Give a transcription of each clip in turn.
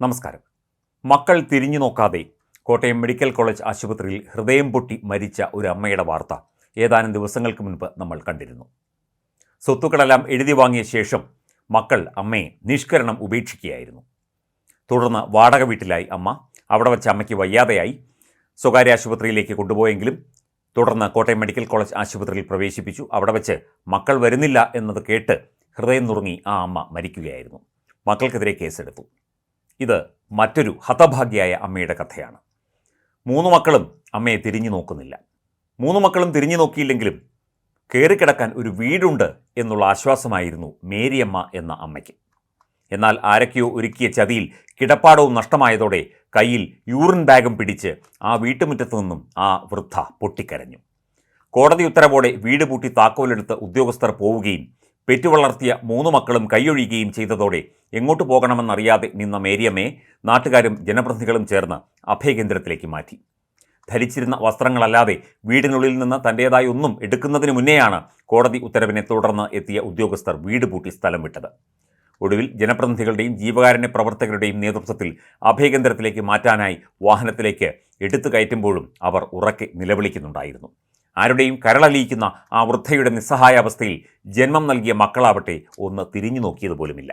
നമസ്കാരം. മക്കൾ തിരിഞ്ഞു നോക്കാതെ കോട്ടയം മെഡിക്കൽ കോളേജ് ആശുപത്രിയിൽ ഹൃദയം പൊട്ടി മരിച്ച ഒരു അമ്മയുടെ വാർത്ത ഏതാനും ദിവസങ്ങൾക്ക് മുൻപ് നമ്മൾ കണ്ടിരുന്നു. സ്വത്തുക്കളെല്ലാം എഴുതി വാങ്ങിയ ശേഷം മക്കൾ അമ്മയെ നിഷ്കരണം ഉപേക്ഷിക്കുകയായിരുന്നു. തുടർന്ന് വാടക വീട്ടിലായി അമ്മ അവിടെ വച്ച് അമ്മയ്ക്ക് വയ്യാതെയായി സ്വകാര്യ ആശുപത്രിയിലേക്ക് കൊണ്ടുപോയെങ്കിലും തുടർന്ന് കോട്ടയം മെഡിക്കൽ കോളേജ് ആശുപത്രിയിൽ പ്രവേശിപ്പിച്ചു. അവിടെ വെച്ച് മക്കൾ വരുന്നില്ല എന്നത് കേട്ട് ഹൃദയം നുറുങ്ങി ആ അമ്മ മരിക്കുകയായിരുന്നു. മക്കൾക്കെതിരെ കേസെടുത്തു. ഇത് മറ്റൊരു ഹതഭാഗ്യയായ അമ്മയുടെ കഥയാണ്. മൂന്ന് മക്കളും അമ്മയെ തിരിഞ്ഞു നോക്കുന്നില്ല. മൂന്ന് മക്കളും തിരിഞ്ഞു നോക്കിയില്ലെങ്കിലും കയറിക്കിടക്കാൻ ഒരു വീടുണ്ട് എന്നുള്ള ആശ്വാസമായിരുന്നു മേരിയമ്മ എന്ന അമ്മയ്ക്ക്. എന്നാൽ ആരൊക്കെയോ ഒരുക്കിയ ചതിയിൽ കിടപ്പാടവും നഷ്ടമായതോടെ കയ്യിൽ യൂറിൻ ബാഗും പിടിച്ച് ആ വീട്ടുമുറ്റത്തു നിന്നും ആ വൃദ്ധ പൊട്ടിക്കരഞ്ഞു. കോടതി ഉത്തരവോടെ വീട് പൂട്ടി താക്കോലെടുത്ത് ഉദ്യോഗസ്ഥർ പോവുകയും പെറ്റുവളർത്തിയ മൂന്ന് മക്കളും കൈയൊഴിയുകയും ചെയ്തതോടെ എങ്ങോട്ട് പോകണമെന്നറിയാതെ നിന്ന മേരിയമ്മയെ നാട്ടുകാരും ജനപ്രതിനിധികളും ചേർന്ന് അഭയകേന്ദ്രത്തിലേക്ക് മാറ്റി. ധരിച്ചിരുന്ന വസ്ത്രങ്ങളല്ലാതെ വീടിനുള്ളിൽ നിന്ന് തന്റേതായ ഒന്നും എടുക്കുന്നതിന് മുന്നെയാണ് കോടതി ഉത്തരവിനെ തുടർന്ന് എത്തിയ ഉദ്യോഗസ്ഥർ വീട് പൂട്ടി സ്ഥലം വിട്ടത്. ഒടുവിൽ ജനപ്രതിനിധികളുടെയും ജീവകാരുണ്യ പ്രവർത്തകരുടെയും നേതൃത്വത്തിൽ അഭയകേന്ദ്രത്തിലേക്ക് മാറ്റാനായി വാഹനത്തിലേക്ക് എടുത്തു കയറ്റുമ്പോഴും അവർ ഉറക്കെ നിലവിളിക്കുന്നുണ്ടായിരുന്നു. ആരുടെയും കരളലിയിക്കുന്ന ആ വൃദ്ധയുടെ നിസ്സഹായാവസ്ഥയിൽ ജന്മം നൽകിയ മക്കളാവട്ടെ ഒന്ന് തിരിഞ്ഞു നോക്കിയത് പോലുമില്ല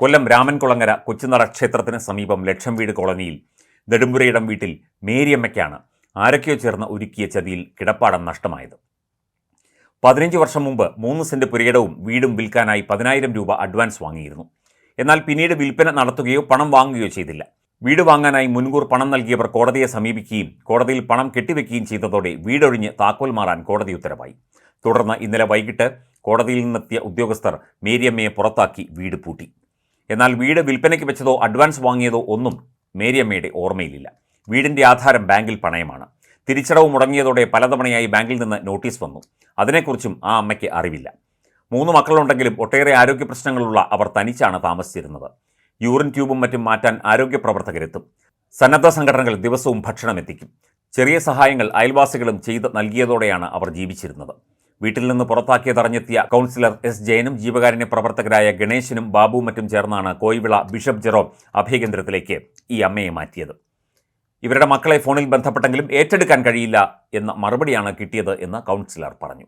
കൊല്ലം രാമൻകുളങ്ങര കൊച്ചുനട ക്ഷേത്രത്തിന് സമീപം ലക്ഷം വീട് കോളനിയിൽ നെടുമ്പുരയിടം വീട്ടിൽ മേരിയമ്മയ്ക്കാണ് ആരൊക്കെയോ ചേർന്ന് ഒരുക്കിയ ചതിയിൽ കിടപ്പാടം നഷ്ടമായത്. പതിനഞ്ച് വർഷം മുമ്പ് മൂന്ന് സെന്റ് പുരയിടവും വീടും വിൽക്കാനായി പതിനായിരം രൂപ അഡ്വാൻസ് വാങ്ങിയിരുന്നു. എന്നാൽ പിന്നീട് വിൽപ്പന നടത്തുകയോ പണം വാങ്ങുകയോ ചെയ്തില്ല. വീട് വാങ്ങാനായി മുൻകൂർ പണം നൽകിയവർ കോടതിയെ സമീപിക്കുകയും കോടതിയിൽ പണം കെട്ടിവെക്കുകയും ചെയ്തതോടെ വീടൊഴിഞ്ഞ് താക്കോൽ മാറാൻ കോടതി ഉത്തരവായി. തുടർന്ന് ഇന്നലെ വൈകിട്ട് കോടതിയിൽ നിന്നെത്തിയ ഉദ്യോഗസ്ഥർ മേരിയമ്മയെ പുറത്താക്കി വീട് പൂട്ടി. എന്നാൽ വീട് വിൽപ്പനയ്ക്ക് വെച്ചതോ അഡ്വാൻസ് വാങ്ങിയതോ ഒന്നും മേരിയമ്മയുടെ ഓർമ്മയിലില്ല. വീടിന്റെ ആധാരം ബാങ്കിൽ പണയമാണ്. തിരിച്ചടവ് മുടങ്ങിയതോടെ പലതവണയായി ബാങ്കിൽ നിന്ന് നോട്ടീസ് വന്നു. അതിനെക്കുറിച്ചും ആ അമ്മയ്ക്ക് അറിവില്ല. മൂന്ന് മക്കളുണ്ടെങ്കിലും ഒട്ടേറെ ആരോഗ്യ പ്രശ്നങ്ങളുള്ള അവർ തനിച്ചാണ് താമസിച്ചിരുന്നത്. യൂറിൻ ട്യൂബും മറ്റും മാറ്റാൻ ആരോഗ്യ പ്രവർത്തകരെത്തും. സന്നദ്ധ സംഘടനകൾ ദിവസവും ഭക്ഷണം എത്തിക്കും. ചെറിയ സഹായങ്ങൾ അയൽവാസികളും ചെയ്ത് നൽകിയതോടെയാണ് അവർ ജീവിച്ചിരുന്നത്. വീട്ടിൽ നിന്ന് പുറത്താക്കിയതറിഞ്ഞെത്തിയ കൗൺസിലർ എസ് ജയനും ജീവകാരുണ്യ പ്രവർത്തകരായ ഗണേശനും ബാബു മറ്റും ചേർന്നാണ് കോയിവിള ബിഷപ്പ് ജെറോം അഭയകേന്ദ്രത്തിലേക്ക് ഈ അമ്മയെ മാറ്റിയത്. ഇവരുടെ മക്കളെ ഫോണിൽ ബന്ധപ്പെട്ടെങ്കിലും ഏറ്റെടുക്കാൻ കഴിയില്ല എന്ന മറുപടിയാണ് കിട്ടിയത് എന്ന് കൗൺസിലർ പറഞ്ഞു.